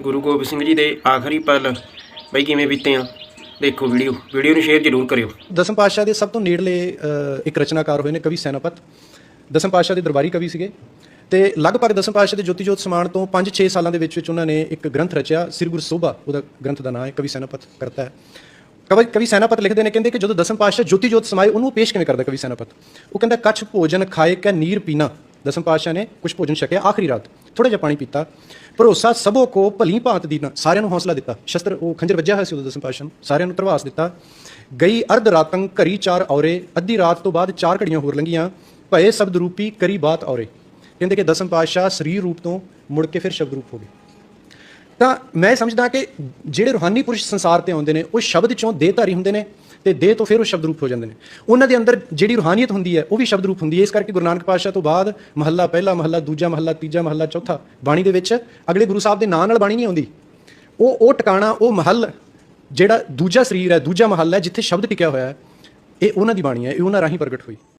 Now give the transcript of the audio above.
ਗੁਰੂ ਗੋਬਿੰਦ ਸਿੰਘ ਜੀ ਦੇ ਆਖਰੀ ਪਲ ਬਈ ਕਿਵੇਂ ਬੀਤੇ ਆ, ਦੇਖੋ ਵੀਡੀਓ ਵੀਡੀਓ ਨੂੰ ਸ਼ੇਅਰ ਜ਼ਰੂਰ ਕਰਿਓ। ਦਸਮ ਪਾਤਸ਼ਾਹ ਦੇ ਸਭ ਤੋਂ ਨੇੜਲੇ ਇੱਕ ਰਚਨਾਕਾਰ ਹੋਏ ਨੇ ਕਵੀ ਸੈਨਾਪਤ। ਦਸਮ ਪਾਤਸ਼ਾਹ ਦੇ ਦਰਬਾਰੀ ਕਵੀ ਸੀਗੇ। ਤੇ ਲਗਭਗ ਦਸਮ ਪਾਤਸ਼ਾਹ ਦੇ ਜੋਤੀ ਜੋਤ ਸਮਾਨ ਤੋਂ 5-6 ਸਾਲਾਂ ਦੇ ਵਿੱਚ ਵਿੱਚ ਉਹਨਾਂ ਨੇ ਇੱਕ ਗ੍ਰੰਥ ਰਚਿਆ, ਸ੍ਰੀ ਗੁਰੂ ਸੋਭਾ, ਉਹਦਾ ਗ੍ਰੰਥ ਦਾ ਨਾਮ ਹੈ, ਕਵੀ ਸੈਨਾਪਤ ਕਰਤਾ ਹੈ। ਕਵੀ ਕਵੀ ਸੈਨਾਪਤ ਲਿਖਦੇ ਨੇ, ਕਹਿੰਦੇ ਕਿ ਜਦੋਂ ਦਸਮ ਪਾਤਸ਼ਾਹ ਜੋਤੀ ਜੋਤ ਸਮਾਏ, ਉਹਨੂੰ ਪੇਸ਼ ਕਿਵੇਂ ਕਰਦਾ ਕਵੀ ਸੈਨਾਪਤ? ਉਹ ਕਹਿੰਦਾ, ਕੱਛ ਭੋਜਨ ਖਾਏ ਕੈ ਨੀਰ ਪੀਣਾ ਦਸਮ ਪਾਤਸ਼ਾਹ ਨੇ ਕੁਝ ਭੋਜਨ ਛਕਿਆ ਆਖਰੀ ਰਾਤ। ਥੋੜਾ ਜਿਹਾ ਪਾਣੀ ਪੀਤਾ। ਭਰੋਸਾ ਸਭੋ ਕੋ ਭਲੀ ਭਾਂਤ ਦੀਨਾ ਸਾਰਿਆਂ ਨੂੰ ਹੌਸਲਾ ਦਿੱਤਾ। ਸ਼ਸਤਰ ਉਹ ਖੰਜਰ ਵੱਜਿਆ ਹੋਇਆ ਸੀ ਉਦੋਂ ਦਸਮ ਪਾਤਸ਼ਾਹ ਨੂੰ। ਸਾਰਿਆਂ ਨੂੰ ਧਰਵਾਸ ਦਿੱਤਾ। ਗਈ ਅਰਧ ਰਾਤੰ ਘਰੀ ਚਾਰ ਔਰੇ। ਅੱਧੀ ਰਾਤ ਤੋਂ ਬਾਅਦ ਚਾਰ ਘੜੀਆਂ ਹੋਰ ਲੰਘੀਆਂ। ਭਏ ਸ਼ਬਦ ਰੂਪੀ ਕਰੀ ਬਾਤ ਔਰੇ। ਕਹਿੰਦੇ ਕਿ ਦਸਮ ਪਾਤਸ਼ਾਹ ਸਰੀਰ ਰੂਪ ਤੋਂ ਮੁੜ ਕੇ ਫਿਰ ਸ਼ਬਦ ਰੂਪ ਹੋ ਗਏ। ਤਾਂ ਮੈਂ ਸਮਝਦਾ ਕਿ ਜਿਹੜੇ ਰੂਹਾਨੀ ਪੁਰਸ਼ ਸੰਸਾਰ ਤੇ ਆਉਂਦੇ ਨੇ, ਉਹ ਸ਼ਬਦ ਚੋਂ ਦੇਹਧਾਰੀ ਹੁੰਦੇ ਨੇ ਤੇ ਦੇਹ ਤੋਂ ਫਿਰ ਉਹ ਸ਼ਬਦ ਰੂਪ ਹੋ ਜਾਂਦੇ ਨੇ। ਉਹਨਾਂ ਦੇ ਅੰਦਰ ਜਿਹੜੀ ਰੂਹਾਨੀਅਤ ਹੁੰਦੀ ਹੈ, ਉਹ ਵੀ ਸ਼ਬਦ ਰੂਪ ਹੁੰਦੀ ਹੈ। ਇਸ ਕਰਕੇ ਗੁਰੂ ਨਾਨਕ ਪਾਤਸ਼ਾਹ ਤੋਂ ਬਾਅਦ ਮਹੱਲਾ ਪਹਿਲਾ ਮਹੱਲਾ, ਦੂਜਾ ਮਹੱਲਾ, ਤੀਜਾ ਮਹੱਲਾ, ਚੌਥਾ ਬਾਣੀ ਦੇ ਵਿੱਚ ਅਗਲੇ ਗੁਰੂ ਸਾਹਿਬ ਦੇ ਨਾਂ ਨਾਲ ਬਾਣੀ ਨਹੀਂ ਆਉਂਦੀ। ਉਹ ਉਹ ਟਿਕਾਣਾ, ਉਹ ਮਹੱਲ ਜਿਹੜਾ ਦੂਜਾ ਸਰੀਰ ਹੈ, ਦੂਜਾ ਮਹੱਲ ਹੈ, ਜਿੱਥੇ ਸ਼ਬਦ ਟਿਕਿਆ ਹੋਇਆ ਹੈ, ਇਹ ਉਹਨਾਂ ਦੀ ਬਾਣੀ ਹੈ, ਇਹ ਉਹਨਾਂ ਰਾਹੀਂ ਪ੍ਰਗਟ ਹੋਈ।